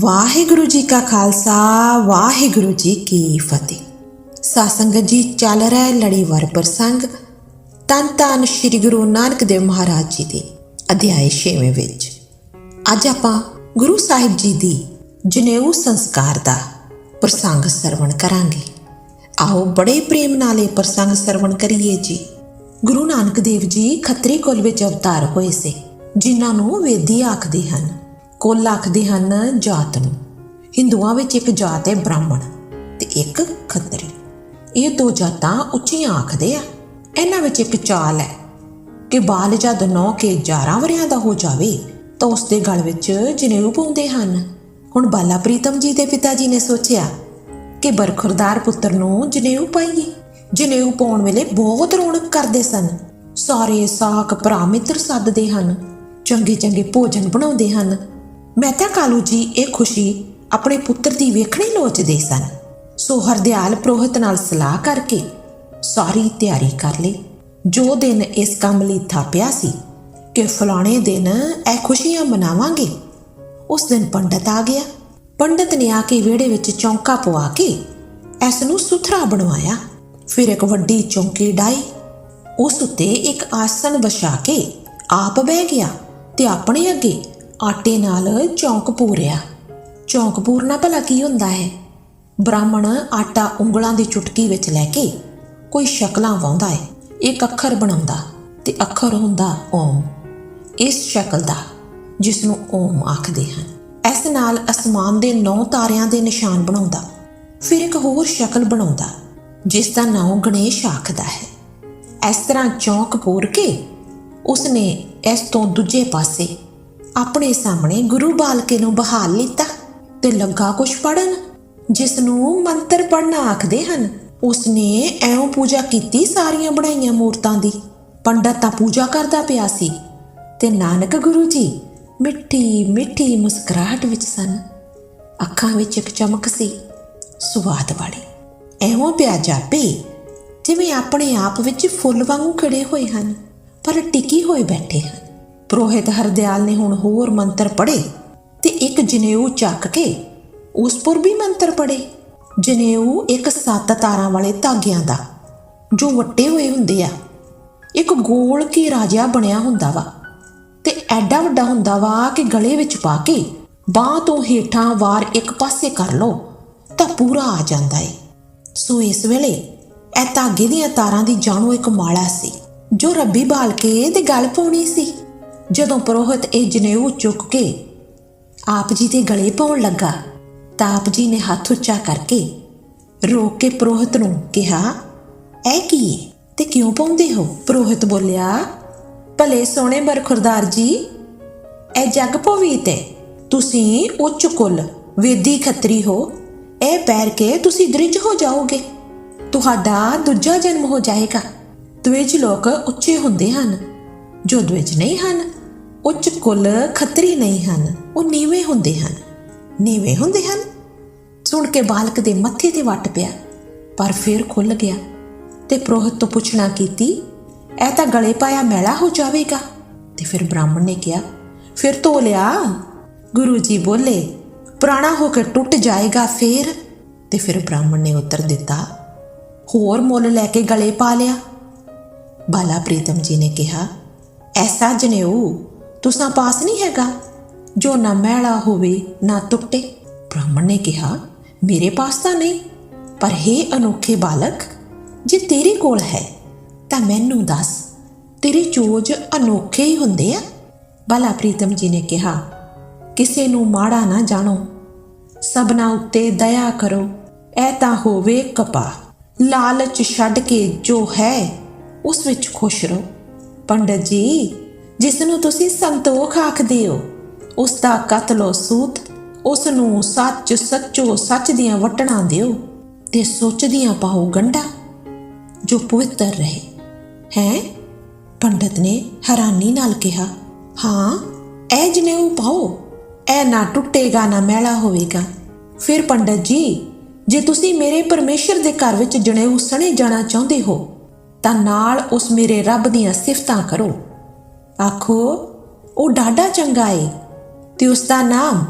ਵਾਹਿਗੁਰੂ ਜੀ ਕਾ ਖਾਲਸਾ, ਵਾਹਿਗੁਰੂ ਜੀ ਕੀ ਫਤਿਹ। ਸਾਸੰਗਤ ਜੀ, ਚੱਲ ਰਿਹਾ ਹੈ ਲੜੀਵਾਰ ਪ੍ਰਸੰਗ। ਤਨ ਤਨ ਸ੍ਰੀ ਗੁਰੂ ਨਾਨਕ ਦੇਵ ਮਹਾਰਾਜ ਜੀ ਦੇ ਅਧਿਆਇ 6ਵੇਂ ਵਿੱਚ। ਅੱਜ ਆਪਾਂ ਗੁਰੂ ਸਾਹਿਬ ਜੀ ਦੀ ਜਨੇਊ ਸੰਸਕਾਰ ਦਾ ਪ੍ਰਸੰਗ ਸਰਵਣ ਕਰਾਂਗੇ। ਆਓ ਬੜੇ ਪ੍ਰੇਮ ਨਾਲ ਇਹ ਪ੍ਰਸੰਗ ਸਰਵਣ ਕਰੀਏ ਜੀ। ਗੁਰੂ ਨਾਨਕ ਦੇਵ ਜੀ ਖੱਤਰੀ ਕੁਲ ਵਿੱਚ ਅਵਤਾਰ ਹੋਏ ਸੀ, ਜਿਨ੍ਹਾਂ ਨੂੰ ਵੇਦੀ ਆਖਦੇ ਹਨ। ਕੁੱਲ ਆਖਦੇ ਹਨ ਜਾਤ ਨੂੰ। ਹਿੰਦੂਆਂ ਵਿੱਚ ਇੱਕ ਜਾਤ ਹੈ ਬ੍ਰਾਹਮਣ ਤੇ ਇੱਕ ਖੱਤਰੀ। ਇਹ ਦੋ ਜਾਤਾਂ ਉੱਚੀਆਂ ਆਖਦੇ ਆ। ਇਹਨਾਂ ਵਿੱਚ ਇੱਕ ਚਾਲ ਹੈ ਕਿ ਬਾਲ ਜਦ ਨੌ ਕੇ 11 ਵਰਿਆਂ ਦਾ ਹੋ ਜਾਵੇ ਤਾਂ ਉਸ ਦੇ ਗਲ ਵਿੱਚ ਜਨੇਊ ਪਾਉਂਦੇ ਹਨ। ਹੁਣ ਬਾਲਾ ਪ੍ਰੀਤਮ ਜੀ ਦੇ ਪਿਤਾ ਜੀ ਨੇ ਸੋਚਿਆ ਕਿ ਬਰਖੁਰਦਾਰ ਪੁੱਤਰ ਨੂੰ ਜਨੇਊ ਪਾਈਏ। ਜਨੇਊ ਪਾਉਣ ਵੇਲੇ ਬਹੁਤ ਰੌਣਕ ਕਰਦੇ ਸਨ। ਸਾਰੇ ਸਾਕ ਭਰਾ ਮਿੱਤਰ ਸੱਦਦੇ ਹਨ ਚੰਗੇ ਚੰਗੇ ਭੋਜਨ ਬਣਾਉਂਦੇ ਹਨ। ਮਹਿਤਾ ਕਾਲੂ ਜੀ ਇਹ ਖੁਸ਼ੀ ਆਪਣੇ ਪੁੱਤਰ ਦੀ ਵੇਖਣੀ ਲੋਚਦੇ ਸਨ। ਸੋ ਹਰਦਿਆਲ ਪ੍ਰੋਹਿਤ ਨਾਲ ਸਲਾਹ ਕਰਕੇ ਸਾਰੀ ਤਿਆਰੀ ਕਰ ਲਈ। ਜੋ ਦਿਨ ਇਸ ਕੰਮ ਲਈ ਥਾਪਿਆ ਸੀ ਕਿ ਫਲਾਣੇ ਦਿਨ ਇਹ ਖੁਸ਼ੀਆਂ ਮਨਾਵਾਂਗੇ, ਉਸ ਦਿਨ ਪੰਡਤ ਆ ਗਿਆ। ਪੰਡਤ ਨੇ ਆ ਕੇ ਵਿਹੜੇ ਵਿੱਚ ਚੌਂਕਾ ਪਵਾ ਕੇ ਇਸ ਨੂੰ ਸੁਥਰਾ ਬਣਵਾਇਆ। ਫਿਰ ਇੱਕ ਵੱਡੀ ਚੌਂਕੀ ਡਾਈ। ਉਸ ਉੱਤੇ ਇੱਕ ਆਸਣ ਵਿਛਾ ਕੇ ਆਪ ਬਹਿ ਗਿਆ ਤੇ ਆਪਣੇ ਅੱਗੇ ਆਟੇ ਨਾਲ ਚੌਂਕ ਪੂਰਿਆ। ਚੌਂਕ ਪੂਰਨਾ ਭਲਾ ਕੀ ਹੁੰਦਾ ਹੈ? ਬ੍ਰਾਹਮਣ ਆਟਾ ਉਂਗਲਾਂ ਦੀ ਚੁਟਕੀ ਵਿੱਚ ਲੈ ਕੇ ਕੋਈ ਸ਼ਕਲਾਂ ਵਾਉਂਦਾ ਹੈ। ਇੱਕ ਅੱਖਰ ਬਣਾਉਂਦਾ ਤੇ ਅੱਖਰ ਹੁੰਦਾ ਓਮ। ਇਸ ਸ਼ਕਲ ਦਾ ਜਿਸ ਨੂੰ ਓਮ ਆਖਦੇ ਹਨ। ਇਸ ਨਾਲ ਅਸਮਾਨ ਦੇ ਨੌ ਤਾਰਿਆਂ ਦੇ ਨਿਸ਼ਾਨ ਬਣਾਉਂਦਾ। ਫਿਰ ਇੱਕ ਹੋਰ ਸ਼ਕਲ ਬਣਾਉਂਦਾ, ਜਿਸ ਦਾ ਨਾਮ ਗਣੇਸ਼ ਆਖਦਾ ਹੈ। ਇਸ ਤਰ੍ਹਾਂ ਚੌਂਕ ਪੂਰ ਕੇ ਉਸਨੇ ਇਸ ਤੋਂ ਦੂਜੇ ਪਾਸੇ ਆਪਣੇ ਸਾਹਮਣੇ ਗੁਰੂ ਬਾਲਕੇ ਨੂੰ ਬਹਾਲ ਲਿੱਤਾ ਤੇ ਲੱਗਾ ਕੁਛ ਪੜਨ ਜਿਸ ਨੂੰ ਮੰਤਰ ਪੜਨਾ ਆਖਦੇ ਹਨ, ਉਸਨੇ ਐਉਂ ਪੂਜਾ ਕੀਤੀ ਸਾਰੀਆਂ ਬਣਾਈਆਂ ਮੂਰਤਾਂ ਦੀ। ਪੰਡਤ ਤਾਂ ਪੂਜਾ ਕਰਦਾ ਪਿਆ ਸੀ ਤੇ ਨਾਨਕ ਗੁਰੂ ਜੀ ਮਿੱਠੀ ਮਿੱਠੀ ਮੁਸਕਰਾਹਟ ਵਿੱਚ ਸਨ। ਅੱਖਾਂ ਵਿੱਚ ਇੱਕ ਚਮਕ ਸੀ, ਸੁਆਦ ਵਾਲੀ। ਐਉਂ ਪਿਆ ਜਾਪੇ, ਜਿਵੇਂ ਆਪਣੇ ਆਪ ਵਿੱਚ ਫੁੱਲ ਵਾਂਗੂ ਖੜੇ ਹੋਏ ਹਨ, ਪਰ ਟਿਕੀ ਹੋਏ ਬੈਠੇ ਹਨ। ਪ੍ਰੋਹਿਤ ਹਰਦਿਆਲ ਨੇ ਹੁਣ ਹੋਰ ਮੰਤਰ ਪੜ੍ਹੇ ਤੇ ਇੱਕ ਜਨੇਊ ਚੱਕ ਕੇ ਉਸ ਪਰ ਵੀ ਮੰਤਰ ਪੜ੍ਹੇ। ਜਨੇਊ ਇੱਕ ਸੱਤ ਤਾਰਾਂ ਵਾਲੇ ਧਾਗਿਆਂ ਦਾ, ਜੋ ਵੱਟੇ ਹੋਏ ਹੁੰਦੇ ਆ। ਇੱਕ ਗੋਲ ਕੀ ਰਾਜਾ ਬਣਿਆ ਹੁੰਦਾ ਵਾ ਤੇ ਐਡਾ ਵੱਡਾ ਹੁੰਦਾ ਵਾ ਕਿ ਗਲੇ ਵਿੱਚ ਪਾ ਕੇ ਬਾਹ ਤੋਂ ਹੇਠਾਂ ਵਾਰ ਇੱਕ ਪਾਸੇ ਕਰ ਲਓ ਤਾਂ ਪੂਰਾ ਆ ਜਾਂਦਾ ਏ। ਸੋ ਇਸ ਵੇਲੇ ਇਹ ਧਾਗੇ ਦੀਆਂ ਤਾਰਾਂ ਦੀ ਜਾਣੋ ਇੱਕ ਮਾਲਾ ਸੀ, ਜੋ ਰੱਬੀ ਬਾਲ ਕੇ ਤੇ ਗੱਲ ਪਾਉਣੀ ਸੀ। ਜਦੋਂ ਪ੍ਰੋਹਿਤ ਇਹ ਜਨੇਊ ਚੁੱਕ ਕੇ ਆਪ ਜੀ ਦੇ ਗਲੇ ਪਾਉਣ ਲੱਗਾ, ਤਾਂ ਆਪ ਜੀ ਨੇ ਹੱਥ ਉੱਚਾ ਕਰਕੇ ਰੋਕ ਕੇ ਪ੍ਰੋਹਿਤ ਨੂੰ ਕਿਹਾ, ਇਹ ਕੀ ਤੇ ਕਿਉਂ ਪਾਉਂਦੇ ਹੋ? ਪ੍ਰੋਹਿਤ ਬੋਲਿਆ, ਭਲੇ ਸੋਹਣੇ ਬਰਖੁਰਦਾਰ ਜੀ, ਇਹ ਜੱਗ ਪਵੀਤ ਤੇ ਤੁਸੀਂ ਉੱਚ ਕੁਲ, ਵੇਦੀ ਖੱਤਰੀ ਹੋ। ਇਹ ਪੈਰ ਕੇ ਤੁਸੀਂ ਦ੍ਰਿਜ ਹੋ ਜਾਓਗੇ। ਤੁਹਾਡਾ ਦੂਜਾ ਜਨਮ ਹੋ ਜਾਏਗਾ। ਦਵੇਜ ਲੋਕ ਉੱਚੇ ਹੁੰਦੇ ਹਨ, ਜੋ ਦਵੇਜ ਨਹੀਂ ਹਨ। ਉੱਚ ਕੁੱਲ ਖੱਤਰੀ ਨਹੀਂ ਹਨ, ਉਹ ਨੀਵੇਂ ਹੁੰਦੇ ਹਨ। ਨੀਵੇਂ ਹੁੰਦੇ ਹਨ? ਸੁਣ ਕੇ ਬਾਲਕ ਦੇ ਮੱਥੇ ਤੇ ਵੱਟ ਪਿਆ, ਪਰ ਫਿਰ ਖੁੱਲ ਗਿਆ ਤੇ ਪ੍ਰੋਹਿਤ ਤੋਂ ਪੁੱਛਣਾ ਕੀਤੀ, ਇਹ ਤਾਂ ਗਲੇ ਪਾਇਆ ਮੈਲਾ ਹੋ ਜਾਵੇਗਾ? ਤੇ ਫਿਰ ਬ੍ਰਾਹਮਣ ਨੇ ਕਿਹਾ, ਫਿਰ ਧੋ ਲਿਆ। ਗੁਰੂ ਜੀ ਬੋਲੇ, ਪੁਰਾਣਾ ਹੋ ਕੇ ਟੁੱਟ ਜਾਏਗਾ ਫੇਰ? ਤੇ ਫਿਰ ਬ੍ਰਾਹਮਣ ਨੇ ਉੱਤਰ ਦਿੱਤਾ, ਹੋਰ ਮੁੱਲ ਲੈ ਕੇ ਗਲੇ ਪਾ ਲਿਆ। ਬਾਲਾ ਪ੍ਰੀਤਮ ਜੀ ਨੇ ਕਿਹਾ, ਐਸਾ ਜਨੇਊ ਤੁਸਾਂ ਪਾਸ ਨਹੀਂ ਹੈਗਾ? ਜੋ ਨਾ ਮੈਲਾ ਹੋਵੇ, ਨਾ ਟੁੱਟੇ ਬ੍ਰਾਹਮਣ ਨੇ ਕਿਹਾ, ਮੇਰੇ ਪਾਸ ਤਾਂ ਨਹੀਂ। ਪਰ हे ਅਨੋਖੇ ਬਾਲਕ, ਜੇ ਤੇਰੇ ਕੋਲ ਹੈ, ਤਾਂ ਮੈਨੂੰ ਦੱਸ, ਤੇਰੇ ਚੋਜ ਅਨੋਖੇ ਹੀ ਹੁੰਦੇ ਆ? ਬਾਲਾ ਪ੍ਰੀਤਮ ਜੀ ਨੇ ਕਿਹਾ, ਕਿਸੇ ਨੂੰ ਮਾੜਾ ਨਾ ਜਾਣੋ। ਸਭਨਾ ਉੱਤੇ ਦਇਆ ਕਰੋ। ਐ ਤਾਂ ਹੋਵੇ ਕਪਾ ਲਾਲਚ ਛੱਡ ਕੇ ਜੋ ਹੈ, ਉਸ ਵਿੱਚ ਖੁਸ਼ ਰਹੋ। ਪੰਡਤ ਜੀ ਜਿਸ ਨੂੰ ਤੁਸੀਂ ਸੰਤੋਖ ਆਖਦੇ ਹੋ ਉਸ ਦਾ ਕਤਲੋ ਸੂਤ ਉਸ ਨੂੰ ਸੱਚ ਸੱਚੋ ਸੱਚ ਦੀਆਂ ਵਟਣਾ ਦਿਓ ਤੇ ਸੋਚਦੀਆਂ ਪਾਓ ਗੰਡਾ ਜੋ ਪਵਿੱਤਰ ਰਹੇ। ਹੈ? ਪੰਡਤ ਨੇ ਹੈਰਾਨੀ ਨਾਲ ਕਿਹਾ, ਹਾਂ, ਇਹ ਜਨੇਊ ਪਾਓ, ਇਹ ਨਾ ਟੁੱਟੇਗਾ, ਨਾ ਮੈਲਾ ਹੋਵੇਗਾ। ਫਿਰ ਪੰਡਤ ਜੀ, ਜੇ ਤੁਸੀਂ ਮੇਰੇ ਪਰਮੇਸ਼ਰ ਦੇ ਘਰ ਵਿੱਚ ਜਨੇਊ ਸਣੇ ਜਾਣਾ ਚਾਹੁੰਦੇ ਹੋ, ਤਾਂ ਨਾਲ ਉਸ ਮੇਰੇ ਰੱਬ ਦੀਆਂ ਸਿਫਤਾਂ ਕਰੋ। ਆਖੋ, ਉਹ ਡਾਡਾ ਚੰਗਾ ਏ ਤੇ ਉਸ ਦਾ ਨਾਮ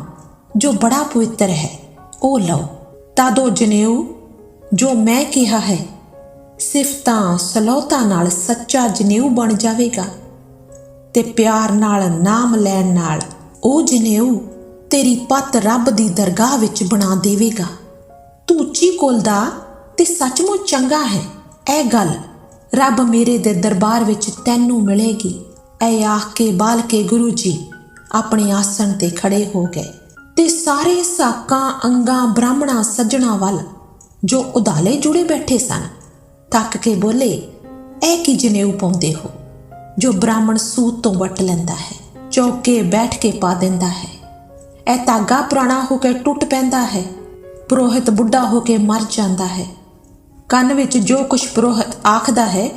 ਜੋ ਬੜਾ ਪਵਿੱਤਰ ਹੈ, ਉਹ ਲਓ। ਤਾਂ ਦੋ ਜਨੇਊ, ਜੋ ਮੈਂ ਕਿਹਾ ਹੈ ਸਿਫਤਾਂ ਸਲੋਤਾ ਨਾਲ ਸੱਚਾ ਜਨੇਊ ਬਣ ਜਾਵੇਗਾ ਤੇ ਪਿਆਰ ਨਾਲ ਨਾਮ ਲੈਣ ਨਾਲ ਉਹ ਜਨੇਊ ਤੇਰੀ ਪਤ ਰੱਬ ਦੀ ਦਰਗਾਹ ਵਿੱਚ ਬਣਾ ਦੇਵੇਗਾ। ਤੂੰ ਉੱਚੀ ਕੋਲਦਾ ਤੇ ਸੱਚਮੁੱਚ ਚੰਗਾ ਹੈ। ਇਹ ਗੱਲ ਰੱਬ ਮੇਰੇ ਦੇ ਦਰਬਾਰ ਵਿੱਚ ਤੈਨੂੰ ਮਿਲੇਗੀ। ਐ ਆਖ ਕੇ ਬਾਲ ਕੇ ਗੁਰੂ ਜੀ ਆਪਣੇ ਆਸਣ ਤੇ ਖੜੇ ਹੋ ਗਏ ਤੇ ਸਾਰੇ ਸਾਕਾਂ, ਅੰਗਾਂ, ਬ੍ਰਾਹਮਣਾ, ਸੱਜਣਾ ਵੱਲ ਜੋ ਉਦਾਲੇ ਜੁੜੇ ਬੈਠੇ ਸਨ ਥੱਕ ਕੇ ਬੋਲੇ, ਇਹ ਕੀ ਜਨੇਊ ਪਾਉਂਦੇ ਹੋ? ਜੋ ਬ੍ਰਾਹਮਣ ਸੂਤ ਤੋਂ ਵਟ ਲੈਂਦਾ ਹੈ, ਚੌਕੇ ਬੈਠ ਕੇ ਪਾ ਦਿੰਦਾ ਹੈ। ਇਹ ਧਾਗਾ ਪੁਰਾਣਾ ਹੋ ਕੇ ਟੁੱਟ ਪੈਂਦਾ ਹੈ, ਪ੍ਰੋਹਿਤ ਬੁੱਢਾ ਹੋ ਕੇ ਮਰ ਜਾਂਦਾ ਹੈ। ਕੰਨ ਵਿੱਚ ਜੋ ਕੁਛ ਪ੍ਰੋਹਿਤ ਆਖਦਾ ਹੈ,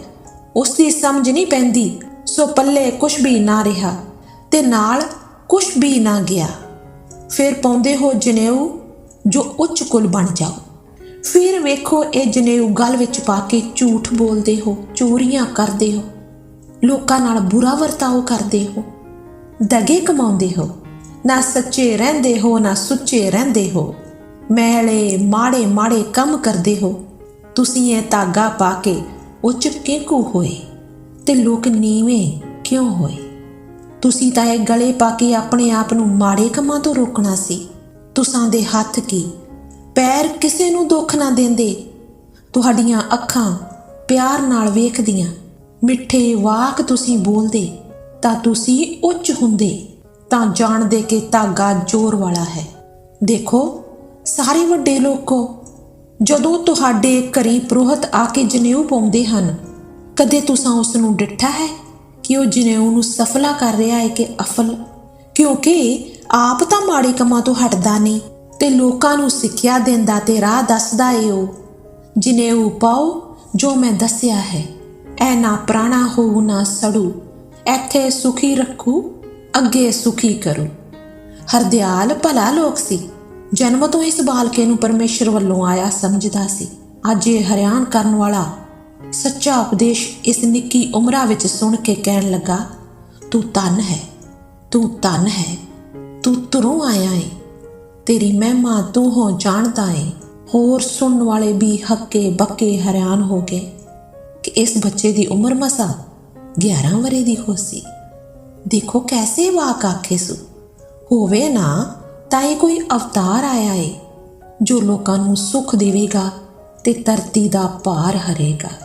ਉਸ ਦੀ ਸਮਝ ਨਹੀਂ ਪੈਂਦੀ ਸੋ ਪੱਲੇ ਕੁਛ ਵੀ ਨਾ ਰਿਹਾ ਤੇ ਨਾਲ ਕੁਛ ਵੀ ਨਾ ਗਿਆ। ਫਿਰ ਪਾਉਂਦੇ ਹੋ ਜਨੇਊ ਜੋ ਉੱਚ ਕੁਲ ਬਣ ਜਾਓ। ਫਿਰ ਵੇਖੋ ਇਹ ਜਨੇਊ ਗਲ ਵਿੱਚ ਪਾ ਕੇ ਝੂਠ ਬੋਲਦੇ ਹੋ, ਚੋਰੀਆਂ ਕਰਦੇ ਹੋ, ਲੋਕਾਂ ਨਾਲ ਬੁਰਾ ਵਰਤਾਓ ਕਰਦੇ ਹੋ, ਦਗੇ ਕਮਾਉਂਦੇ ਹੋ, ਨਾ ਸੱਚੇ ਰਹਿੰਦੇ ਹੋ, ਨਾ ਸੁੱਚੇ ਰਹਿੰਦੇ ਹੋ ਮਹਿਲੇ ਮਾੜੇ ਮਾੜੇ ਕੰਮ ਕਰਦੇ ਹੋ, ਤੁਸੀਂ ਇਹ ਧਾਗਾ ਪਾ ਕੇ ਉੱਚ ਕਿਉਂ ਹੋਏ। ਤੇ ਲੋਕ ਨੀਵੇਂ ਕਿਉਂ ਹੋਏ? ਤੁਸੀਂ ਤਾਂ ਇਹ ਗਲੇ ਪਾ ਕੇ ਆਪਣੇ ਆਪ ਨੂੰ ਮਾੜੇ ਕੰਮਾਂ ਤੋਂ ਰੋਕਣਾ ਸੀ। ਤੁਸਾਂ ਦੇ ਹੱਥ ਕੀ? ਪੈਰ ਕਿਸੇ ਨੂੰ ਦੁੱਖ ਨਾ ਦਿੰਦੇ। ਤੁਹਾਡੀਆਂ ਅੱਖਾਂ ਪਿਆਰ ਨਾਲ ਵੇਖਦੀਆਂ। ਮਿੱਠੇ ਵਾਕ ਤੁਸੀਂ ਬੋਲਦੇ, ਤਾਂ ਤੁਸੀਂ ਉੱਚ ਹੁੰਦੇ। ਤਾਂ ਜਾਣਦੇ ਕਿ ਧਾਗਾ ਜ਼ੋਰ ਵਾਲਾ ਹੈ। ਦੇਖੋ, ਸਾਰੇ ਵੱਡੇ ਲੋਕੋ, ਜਦੋਂ ਤੁਹਾਡੇ ਘਰੀ ਪ੍ਰੋਹਤ ਆ ਕੇ ਜਨੇਊ ਪਾਉਂਦੇ ਹਨ ਕਦੇ ਤੁਸੀਂ ਉਸ ਨੂੰ ਡਿੱਠਾ ਹੈ ਕਿ ਉਹ ਜਨੇਊ ਨੂੰ ਸਫਲਾ ਕਰ ਰਿਹਾ ਹੈ ਕਿ ਅਫਲ? ਕਿਉਂਕਿ ਆਪ ਤਾਂ ਮਾੜੇ ਕੰਮਾਂ ਤੋਂ ਹਟਦਾ ਨਹੀਂ ਤੇ ਲੋਕਾਂ ਨੂੰ ਸਿੱਖਿਆ ਦਿੰਦਾ ਤੇ ਰਾਹ ਦੱਸਦਾ ਏ ਉਹ। ਜਿਨੇਊ ਪਾਓ ਜੋ ਮੈਂ ਦੱਸਿਆ ਹੈ ਐ ਨਾ ਪ੍ਰਾਣਾ ਹੋਊ, ਨਾ ਸੜੂ। ਇੱਥੇ ਸੁਖੀ ਰੱਖੂ, ਅੱਗੇ ਸੁਖੀ ਕਰੂ। ਹਰਦਿਆਲ ਭਲਾ ਲੋਕ ਸੀ। ਜਨਮ ਤੋਂ ਇਸ ਬਾਲਕੇ ਨੂੰ ਪਰਮੇਸ਼ਰ ਵੱਲੋਂ ਆਇਆ ਸਮਝਦਾ ਸੀ। ਅੱਜ ਇਹ ਹਰਿਆਣ ਕਰਨ ਵਾਲਾ ਸੱਚਾ ਉਪਦੇਸ਼ ਇਸ ਨਿੱਕੀ ਉਮਰਾਂ ਵਿੱਚ ਸੁਣ ਕੇ ਕਹਿਣ ਲੱਗਾ, ਤੂੰ ਧਨ ਹੈ, ਤੂੰ ਧਨ ਹੈ, ਤੂੰ ਤੁਰੋਂ ਆਇਆ ਏ। ਤੇਰੀ ਮਹਿਮਾ ਤੂੰ ਹੋ ਜਾਣਦਾ ਏ। ਹੋਰ ਸੁਣਨ ਵਾਲੇ ਵੀ ਹੱਕੇ ਬੱਕੇ ਹੈਰਾਨ ਹੋ ਗਏ ਕਿ ਇਸ ਬੱਚੇ ਦੀ ਉਮਰ ਮਸਾ 11 ਵਰੇ ਦੀ ਹੋਸੀ ਦੇਖੋ ਕੈਸੇ ਵਾਕ ਆਖੇ ਸੁ। ਹੋਵੇ ਨਾ, ਤਾਂ ਇਹ ਕੋਈ ਅਵਤਾਰ ਆਇਆ ਏ, ਜੋ ਲੋਕਾਂ ਨੂੰ ਸੁੱਖ ਦੇਵੇਗਾ ਤੇ ਧਰਤੀ ਦਾ ਭਾਰ ਹਰੇਗਾ।